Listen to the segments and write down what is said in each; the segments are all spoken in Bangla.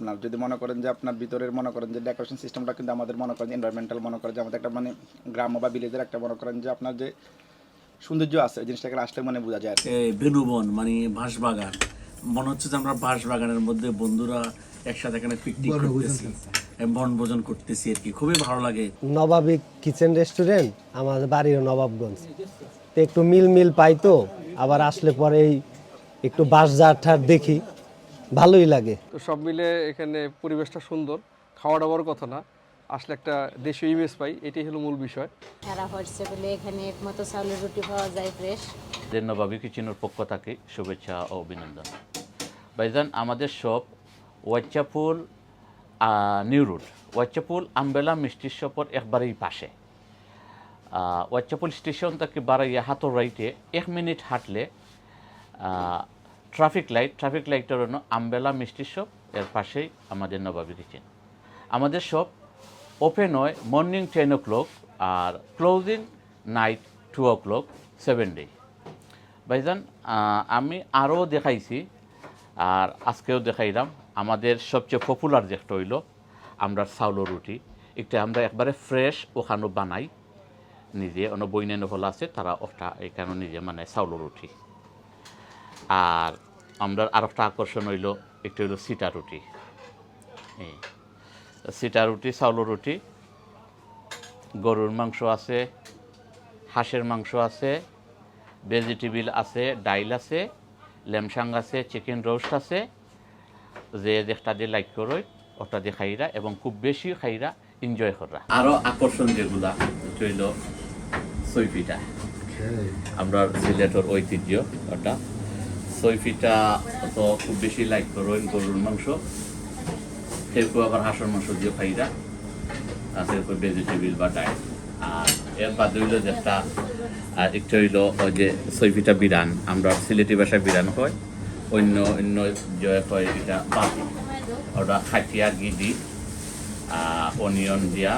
আপনার যদি মনে করেন যে আপনার ভিতরের মনে করেন যে ডেকোরেশন সিস্টেমটা কিন্তু আমাদের মনে করেন এনভায়রনমেন্টাল মনে করেন যে আমাদের একটা মানে গ্রাম্য বা ভিলেজের একটা মনে করেন যে আপনার যে সৌন্দর্য আছে জিনিসটাকে আসলে মানে বোঝা যায় বেনুবন মানে বাঁশবাগান। মনে হচ্ছে যে আমরা বাঁশবাগানের মধ্যে বন্ধুরা একসাথে এখানে পিকনিক করতেছি। বনভোজন করতেছি আর কি। খুবই ভালো লাগে। নবাবী কিচেন রেস্টুরেন্ট আমাদের বাড়ির নবাবগঞ্জ। তো একটু মিল মিল পাই তো আবার আসলে পরে এই একটু বাস ঠার দেখি। ভালোই লাগে। তো সব মিলে এখানে পরিবেশটা সুন্দর খাওয়া দাওয়ার কথা না। আসলে একটা দেশীয় ইমেজ পাই এটাই হলো মূল বিষয়। সারা হচ্ছে বলে এখানে একমতো চাউলের রুটি পাওয়া যায় ফ্রেশ যে নবাবী কিচেনের পক্ষ থেকে শুভেচ্ছা ও অভিনন্দন। ভাইজান আমাদের শপ ওয়াচ্চাপুল নিউ রোড ওয়াচ্চাপুল আমবেলা মিষ্টির শপের একবারেই পাশে। ওয়াচ্চাপুল স্টেশন থেকে বাড়াইয়া হাতর রাইটে এক মিনিট হাঁটলে ট্রাফিক লাইট ট্রাফিক লাইটের জন্য আমবেলা মিষ্টি শপ এর পাশেই আমাদের নবাবী কিচেন আমাদের শপ ওপেন হয় মর্নিং টেন ও ক্লক আর closing night two o'clock seven day ভাইজান আমি আরও দেখাইছি আর আজকেও দেখাইলাম। আমাদের সবচেয়ে পপুলার যেটা হইল আমরা চাউলো রুটি। একটা আমরা একবারে ফ্রেশ ওখানে বানাই। নিজে অন্য বইনানো হল আছে, তারা ওটা এখানে নিজে মানে চাউলো রুটি। আর আমরা আর একটা আকর্ষণ হইল একটা হইল সিটা রুটি। এই সিটা রুটি চাউলো রুটি গরুর মাংস আছে হাঁসের মাংস আছে ভেজিটেবিল আছে ডাইল আছে লেমসাং আছে চিকেন রোস্ট আছে যে যেটা দিয়ে লাইক করো ওটা দিয়ে খাইরা এবং খুব বেশি খাইরা এনজয় করা আরও আকর্ষণ যেগুলা চইল সৈফিটা আমরা সিলেটের ঐতিহ্য ওটা সৈফিটা তো খুব বেশি লাইক করো গরুর মাংস। কেউ আবার হাঁসের মাংস দিয়ে খাইরা, আর কেউ ভেজিটেবিল বা ডাইল আর এর বাদ হইল যেটা আর একটু হইল ওই যে সৈফিটা বিরান, আমরা সিলেটি ভাষায় বিরান হয় অন্য অন্য জয় হয় এটা বাতি ওটা খাটিয়া ঘি দি অনিয়ন দিয়া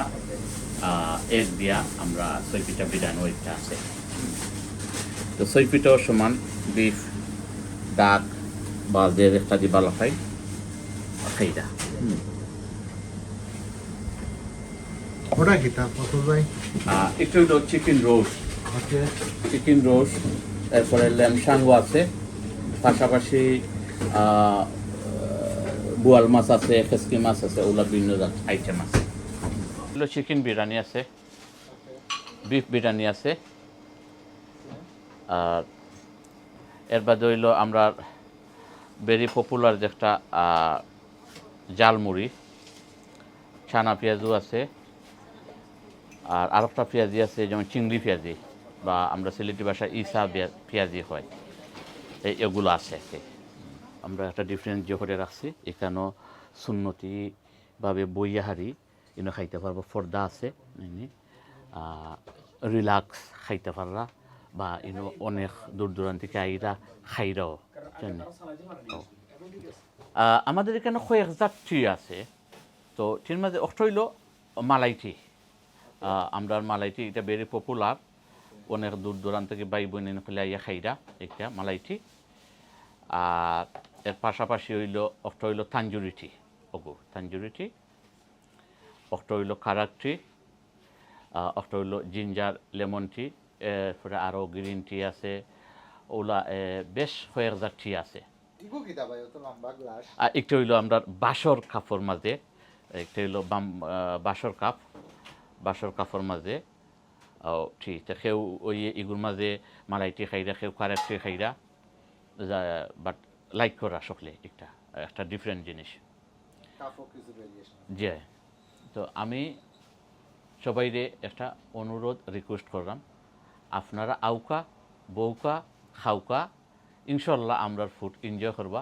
এগ দিয়া আমরা সৈফিটা বিরান ওইটা আছে। তো সৈফিটাও সমান বিফ ডাক বা যে একটা দি ভালো খাই খাইরা ওটা কত ভাই chicken roast. Okay. Chicken roast এরপরে ল্যামসাঙ্গো আছে। পাশাপাশি বোয়াল মাছ আছে খেসকি মাছ আছে ওগুলা বিভিন্ন আইটেম আছে। চিকেন বিরিয়ানি আছে বিফ বিরিয়ানি আছে আর এর বাদে হইল আমরা ভেরি পপুলার যেটা আহ, জালমুড়ি ছানা পেঁয়াজু আছে আর আরেকটা পেঁয়াজি আছে যেমন চিংড়ি পেঁয়াজি বা আমরা সিলেটি ভাষায় ইসা পেঁয়াজি হয় এই এগুলো আছে আর কি। আমরা একটা ডিফারেন্ট যে করে রাখছি এখানেও সুন্নতিভাবে বইয়াহারি ইনো খাইতে পারব ফর্দা আছে রিল্যাক্স খাইতে পাররা বা ইনো অনেক দূর দূরান্ত থেকে আইরা খাইরাও আমাদের এখানে কয়েক জাত টি আছে। তো টির মাঝে একটা হইল মালাই আমরা মালাইটি এটা ভেরি পপুলার অনেক দূর দূরান্ত থেকে বাই বোন ফেলে আইয়া খাইরা একটা মালাইটি আর এর পাশাপাশি হইল একটা হইল তাঞ্জুরি টি ওগো তাঞ্জুরি টি হইল কারাক টি একটা হইল জিঞ্জার লেমন টি এরপরে আরও গ্রিন টি আছে ওলা বেশ কয়েক জাত টি আছে আর একটা হইল আমরা বাসর কাপড় মাঝে একটা হইল বাম বাসর কাপ বাসর কাপড় মাঝে ও ঠিক সেও ওই এগুর মাঝে মালাইটি খাইরা সেও কারেক্টে খাইরা যা বাট লাইক করা সকলে একটা একটা ডিফারেন্ট জিনিস। জি। তো আমি সবাইরে একটা অনুরোধ রিকোয়েস্ট করলাম। আপনারা আউকা বউকা খাউকা ইনশাল্লাহ আমরা ফুড এনজয় করবা।